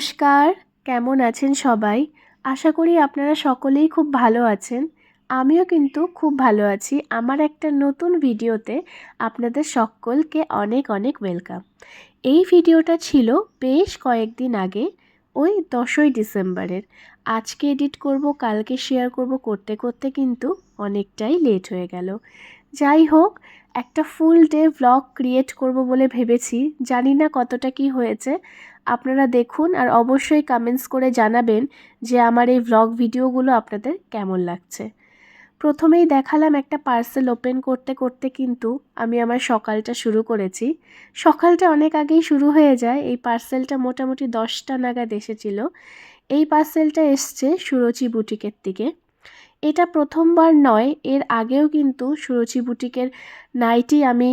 নমস্কার, কেমন আছেন সবাই? আশা করি আপনারা সকলেই খুব ভালো আছেন। আমিও কিন্তু খুব ভালো আছি। আমার একটা নতুন ভিডিওতে আপনাদের সকলকে অনেক অনেক ওয়েলকাম এই ভিডিওটা ছিল বেশ কয়েকদিন আগে, ওই দশই ডিসেম্বরের। আজকে এডিট করব, কালকে শেয়ার করব, করতে করতে কিন্তু অনেকটাই লেট হয়ে গেল। যাই হোক, একটা ফুল ডে ভ্লগ ক্রিয়েট করব বলে ভেবেছি। জানি না কতটা কি হয়েছে। আপনারা দেখুন আর অবশ্যই কমেন্টস করে জানাবেন যে আমার এই ভ্লগ ভিডিওগুলো আপনাদের কেমন লাগছে। প্রথমেই দেখালাম একটা পার্সেল ওপেন করতে করতে কিন্তু আমি আমার সকালটা শুরু করেছি। সকালটা অনেক আগেই শুরু হয়ে যায়। এই পার্সেলটা মোটামুটি দশটা নাগাদ এসেছিল। এই পার্সেলটা এসছে সুরচি বুটিকের থেকে এটা প্রথমবার নয়, এর আগেও কিন্তু সুরচি বুটিকের নাইটি আমি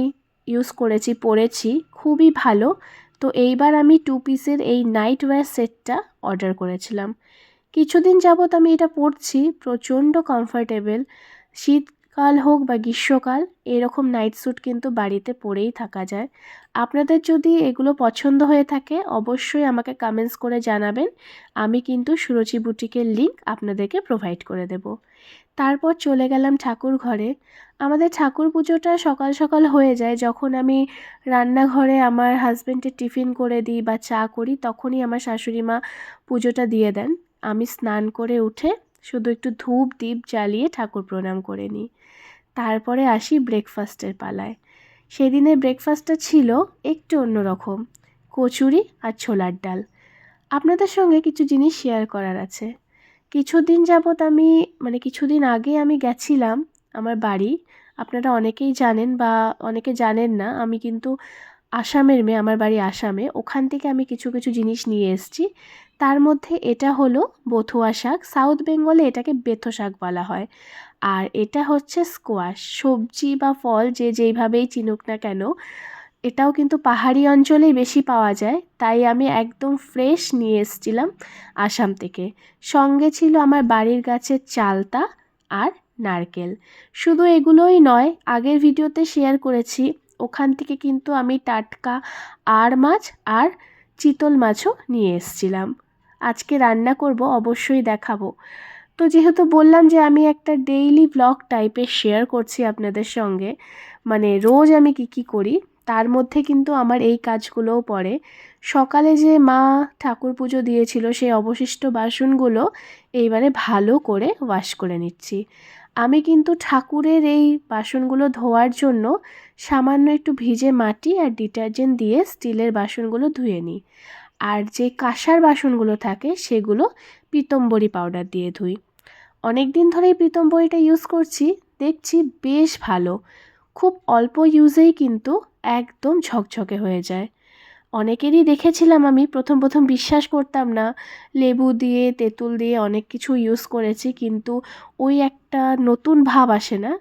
ইউজ করেছি, পরেছি। খুবই ভালো। তো এইবার আমি টু পিসের এই নাইট ওয়্যার সেটটা অর্ডার করেছিলাম। কিছুদিন যাবৎ আমি এটা পরছি, প্রচণ্ড কমফর্টেবল শীতকাল হোক বা গ্রীষ্মকাল, এরকম নাইট স্যুট কিন্তু বাড়িতে পরেই থাকা যায়। আপনাদের যদি এগুলো পছন্দ হয়ে থাকে, অবশ্যই আমাকে কমেন্টস করে জানাবেন। আমি কিন্তু সুরচি বুটিকের লিঙ্ক আপনাদেরকে প্রোভাইড করে দেব। তারপর চলে গেলাম ঠাকুর ঘরে। আমাদের ঠাকুর পুজোটা সকাল সকাল হয়ে যায়। যখন আমি রান্নাঘরে আমার হাজব্যান্ডের টিফিন করে দিই বা চা করি, তখনই আমার শাশুড়ি মা পুজোটা দিয়ে দেন। আমি স্নান করে উঠে শুধু একটু ধূপ দ্বীপ জ্বালিয়ে ঠাকুর প্রণাম করে নিই। তারপরে আসি ব্রেকফাস্টের পালায়। সেদিনের ব্রেকফাস্টটা ছিল একটু অন্যরকম, কচুরি আর ছোলার ডাল। আপনাদের সঙ্গে কিছু জিনিস শেয়ার করার আছে। কিছুদিন যাবৎ আমি মানে কিছুদিন আগে আমি গেছিলাম আমার বাড়ি। আপনারা অনেকেই জানেন বা অনেকে জানেন না, আমি কিন্তু আসামের মেয়ে, আমার বাড়ি আসামে, ওখান থেকে আমি কিছু কিছু জিনিস নিয়ে এসেছি। তার মধ্যে এটা হলো বথুয়া শাক। সাউথ বেঙ্গলে এটাকে বেথো শাক বলা হয়। আর এটা হচ্ছে স্কোয়াশ। সবজি বা ফল যে যেইভাবেই চিনুক না কেন, এটাও কিন্তু পাহাড়ি অঞ্চলেই বেশি পাওয়া যায়। তাই আমি একদম ফ্রেশ নিয়ে এসেছিলাম আসাম থেকে। সঙ্গে ছিল আমার বাড়ির গাছের চালতা আর নারকেল। শুধু এগুলোই নয়, আগের ভিডিওতে শেয়ার করেছি ওখান থেকে কিন্তু আমি টাটকা আর মাছ আর চিতল মাছও নিয়ে এসেছিলাম। আজকে রান্না করব, অবশ্যই দেখাবো। তো যেহেতু বললাম যে আমি একটা ডেইলি ব্লগ টাইপের শেয়ার করছি আপনাদের সঙ্গে মানে রোজ আমি কি কি করি, তার মধ্যে কিন্তু আমার এই কাজগুলোও পড়ে। সকালে যে মা ঠাকুর পুজো দিয়েছিল, সেই অবশিষ্ট বাসনগুলো এইবারে ভালো করে ওয়াশ করে নিচ্ছি। আমি কিন্তু ঠাকুরের এই বাসনগুলো ধোয়ার জন্য সামান্য একটু ভিজে মাটি আর ডিটারজেন্ট দিয়ে স্টিলের বাসনগুলো ধুয়ে নিই। আর যে কাঁসার বাসনগুলো থাকে সেগুলো পিতম্বরী পাউডার দিয়ে ধুই। অনেক দিন ধরেই পিতম্বরীটা ইউজ করছি, দেখছি বেশ ভালো। খুব অল্প ইউজেই কিন্তু একদম ঝকঝকে হয়ে যায়। অনেকেরই দেখেছিলাম আমি, প্রথম প্রথম বিশ্বাস করতাম না। লেবু দিয়ে, তেঁতুল দিয়ে অনেক কিছু ইউজ করেছি কিন্তু ওই একটা নতুন ভাব আসে না।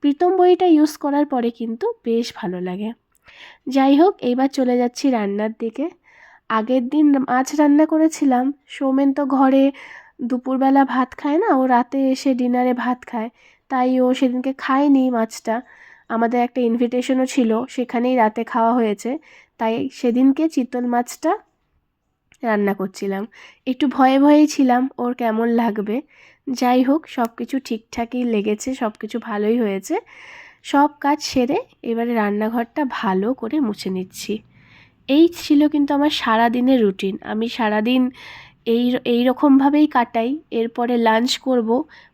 প্রীতম বইটা ইউজ করার পরে কিন্তু বেশ ভালো লাগে। যাই হোক এইবার চলে যাচ্ছি রান্নার দিকে। আগের দিন মাছ রান্না করেছিলাম। সৌমেন তো ঘরে দুপুরবেলা ভাত খায় না, ও রাতে এসে ডিনারে ভাত খায়। তাই ও সেদিনকে খায়নি মাছটা। আমাদের একটা ইনভিটেশনও ছিল, সেখানেই রাতে খাওয়া হয়েছে। তাই সেদিনকে চিতল মাছটা রান্না করছিলাম। একটু ভয়ে ভয়েই ছিলাম, ওর কেমন লাগবে? যাই হোক সব কিছু ঠিকঠাকই লেগেছে সব কিছু ভালোই হয়েছে। সব কাজ সেরে এবারে রান্নাঘরটা ভালো করে মুছে নিচ্ছি। এই ছিল কিন্তু আমার সারা দিনের রুটিন আমি সারাদিন এই এই রকমভাবেই কাটাই। এরপরে লাঞ্চ করব।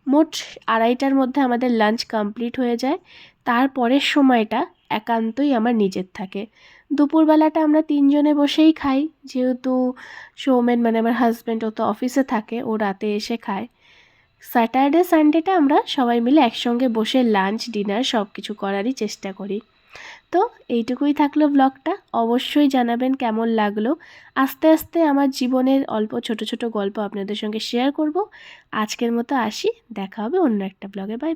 মোট আড়াইটার মধ্যে আমাদের লাঞ্চ কমপ্লিট হয়ে যায়। তারপরের সময়টা একান্তই আমার নিজের থাকে। দুপুরবেলাটা আমরা তিনজনে বসেই খাই, যেহেতু সৌমেন মানে আমার হাজব্যান্ড ও তো অফিসে থাকে, ও রাতে এসে খায়। স্যাটারডে সানডেটা আমরা সবাই মিলে একসঙ্গে বসে লাঞ্চ ডিনার সব কিছু করারই চেষ্টা করি। তো এইটুকুই থাকল ব্লগটা অবশ্যই জানাবেন কেমন লাগল। আস্তে আস্তে আমার জীবনের অল্প ছোট ছোট গল্প আপনাদের সঙ্গে শেয়ার করব। আজকের মতো আসি, দেখা হবে অন্য একটা ব্লগে বাই